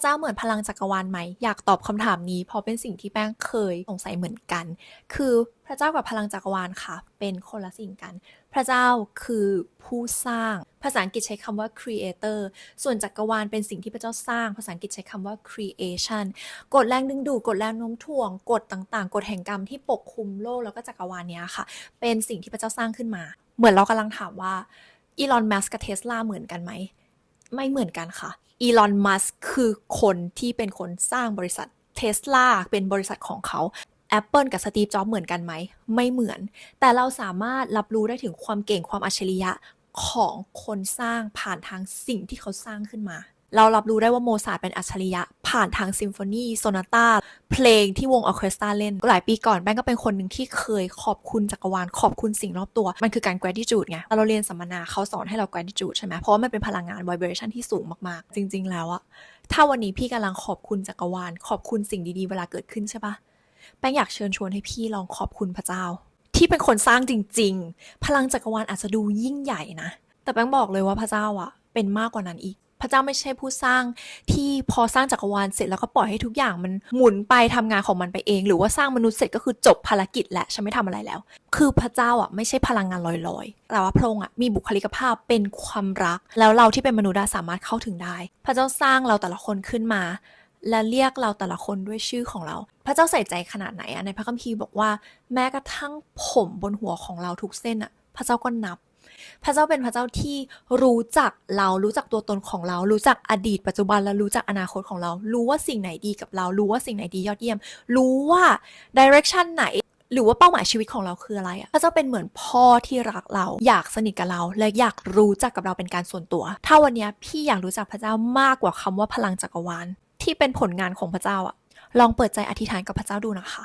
ระเจ้าเหมือนพลังจักรวาลไหม อยากตอบคำถามนี้ เพราะเป็นสิ่งที่แป้งเคยสงสัยเหมือนกัน คือพระเจ้ากับพลังจักรวาลค่ะ เป็นคนละสิ่งกัน พระเจ้าคือผู้สร้าง ภาษาอังกฤษใช้คำว่า creator ส่วนจักรวาลเป็นสิ่งที่พระเจ้าสร้าง ภาษาอังกฤษใช้คำว่า creation กฎแรงดึงดูด กฎแรงโน้มถ่วง กฎต่างๆ กฎแห่งกรรมที่ปกคลุมโลกแล้วก็จักรวาลเนี้ยค่ะ เป็นสิ่งที่พระเจ้าสร้างขึ้นมา เหมือนเรากำลังถามว่าอีลอน มัสกับเทสลาเหมือนกันไหม ไม่เหมือนกันค่ะอีลอนมัสคือคนที่เป็นคนสร้างบริษัทเทสลาเป็นบริษัทของเขา Apple กับสตีฟจ็อบเหมือนกันไหม ไม่เหมือน แต่เราสามารถรับรู้ได้ถึงความเก่งความอัจฉริยะของคนสร้างผ่านทางสิ่งที่เขาสร้างขึ้นมา เรารับรู้ได้ว่าโมซาร์ทเป็นอัจฉริยะ ผ่านทางซิมโฟนีโซนาตาเพลงที่วงออเคสตราเล่น หลายปีก่อนแป้งก็เป็นคนหนึ่งที่เคยขอบคุณจักรวาล ขอบคุณสิ่งรอบตัว มันคือการ gratitude ไงเราเรียนสัมมนาเขาสอนให้เรา gratitude ใช่ไหมเพราะว่ามันเป็นพลังงาน vibration ที่สูงมากๆ จริง ๆ แล้วอะถ้าวันนี้พี่กำลังขอบคุณจักรวาล ขอบคุณสิ่งดีๆ เวลาเกิดขึ้นใช่ปะแป้งอยากเชิญชวนให้พี่ลองขอบคุณพระเจ้า ที่เป็นคนสร้างจริง ๆ พลังจักรวาลอาจจะดูยิ่งใหญ่นะ แต่แป้งบอกเลยว่าพระเจ้าอะเป็นมากกว่านั้นอีก พระเจ้าไม่ใช่ผู้สร้างที่พอสร้างจักรวาลเสร็จแล้วก็ปล่อยให้ทุกอย่างมันหมุนไปทำงานของมันไปเอง หรือว่าสร้างมนุษย์เสร็จก็คือจบภารกิจและฉันไม่ทำอะไรแล้ว คือพระเจ้าอะไม่ใช่พลังงานลอยๆ แต่ว่าพระองค์อะมีบุคลิกภาพเป็นความรัก แล้วเราที่เป็นมนุษย์สามารถเข้าถึงได้ พระเจ้าสร้างเราแต่ละคนขึ้นมาและเรียกเราแต่ละคนด้วยชื่อของเรา พระเจ้าใส่ใจขนาดไหนอะในพระคัมภีร์บอกว่า แม้กระทั่งผมบนหัวของเราทุกเส้นอะพระเจ้าก็นับ พระเจ้าเป็นพระเจ้าที่รู้จักเรารู้จักตัวตนของเรา รู้จักอดีตปัจจุบันและรู้จักอนาคตของเรา รู้ว่าสิ่งไหนดีกับเรา รู้ว่าสิ่งไหนดียอดเยี่ยม รู้ว่า direction ไหนหรือว่าเป้าหมายชีวิตของเราคืออะไรอะพระเจ้าเป็นเหมือนพ่อที่รักเรา อยากสนิทกับเรา และอยากรู้จักกับเราเป็นการส่วนตัว ถ้าวันนี้พี่อยากรู้จักพระเจ้ามากกว่าคำว่าพลังจักรวาลที่เป็นผลงานของพระเจ้าอะลองเปิดใจอธิษฐานกับพระเจ้าดูนะคะ